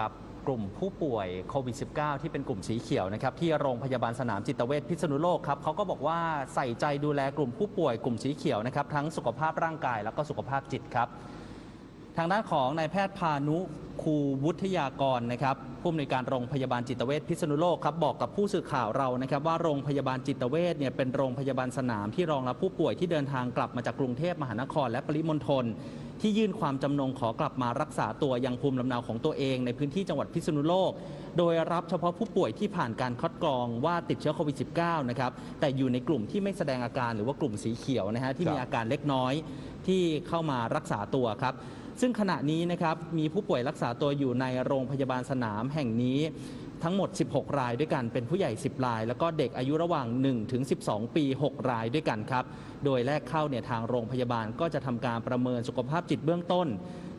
กับกลุ่มผู้ป่วยโควิด -19 ที่เป็นกลุ่มสีเขียวนะครับที่โรงพยาบาลสนามจิตเวชพิษณุโลกครับเขาก็บอกว่าใส่ใจดูแลกลุ่มผู้ป่วยกลุ่มสีเขียวนะครับทั้งสุขภาพร่างกายแล้วก็สุขภาพจิตครับ ทางด้านของนายแพทย์พานุคูวุฒยากรนะครับผู้อำนวยการโรงพยาบาลจิตเวชพิษณุโลกครับบอกกับผู้สื่อข่าวเรานะครับว่าโรงพยาบาลจิตเวชเนี่ยเป็นโรงพยาบาลสนามที่รองรับผู้ป่วยที่เดินทางกลับมาจากกรุงเทพมหานครและปริมณฑลที่ยื่นความจำนงขอกลับมารักษาตัวยังภูมิลำเนาของตัวเองในพื้นที่จังหวัดพิษณุโลก โดยรับเฉพาะผู้ป่วยที่ผ่านการคัดกรองว่าติดเชื้อโควิด -19 นะครับแต่อยู่ในกลุ่มที่ไม่แสดงอาการหรือว่ากลุ่มสีเขียวนะฮะที่มีอาการเล็กน้อยที่เข้ามารักษาตัวครับ ซึ่งขณะนี้นะครับมีผู้ป่วยรักษาตัวอยู่ในโรงพยาบาลสนามแห่งนี้ทั้งหมด 16 รายด้วยกันเป็นผู้ใหญ่ 10 ราย แล้วก็เด็กอายุระหว่าง 1 ถึง 12 ปี 6 รายด้วยกันครับ โดยแรกเข้าเนี่ยทางโรงพยาบาลก็จะทำการประเมินสุขภาพจิตเบื้องต้น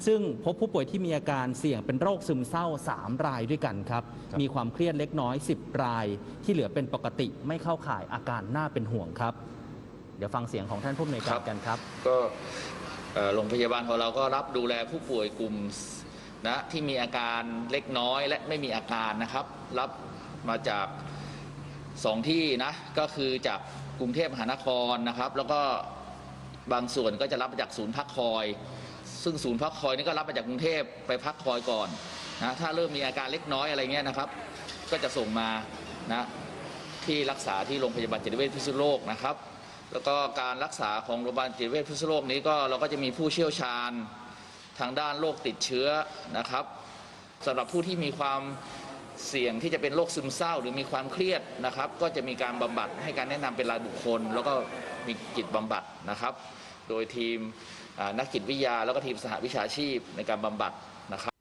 ซึ่งพบผู้ป่วยที่มีอาการเสี่ยงเป็นโรคซึมเศร้า 3 รายด้วยกันครับครับมีความเครียดเล็กน้อย 10 ราย ที่เหลือเป็นปกติไม่เข้าข่ายอาการน่าเป็นห่วงครับ เดี๋ยวฟังเสียงของท่านผู้อำนวยการกันครับ ก็เอ่อ โรงพยาบาลของเราก็รับดูแลผู้ป่วยกลุ่มนะที่มีอาการเล็กน้อยและไม่มีอาการนะครับ รับมาจากสองที่นะก็คือจากกรุงเทพมหานครนะครับ แล้วก็บางส่วนก็จะรับมาจากศูนย์พักคอย ซึ่งศูนย์พักคอยนี่ก็รับมาจากกรุงเทพไปพักคอยก่อนนะถ้าเริ่มมีอาการเล็กน้อยอะไรเงี้ยนะครับ ก็จะส่งมานะที่รักษาที่โรงพยาบาลจิตเวชพิษณุโลกนะครับ แล้วก็การรักษาของโรงพยาบาลจิตเวชพิษณุโลกนี้ก็เราก็จะมีผู้เชี่ยวชาญทางด้านโรคติดเชื้อนะครับสำหรับผู้ที่มีความเสี่ยงที่จะเป็นโรคซึมเศร้าหรือมีความเครียดนะครับ ก็จะมีการบำบัดให้การแนะนำเป็นรายบุคคล แล้วก็มีจิตบำบัดนะครับ โดยทีมนักจิตวิทยาแล้วก็ทีมสหวิชาชีพในการบำบัดนะครับ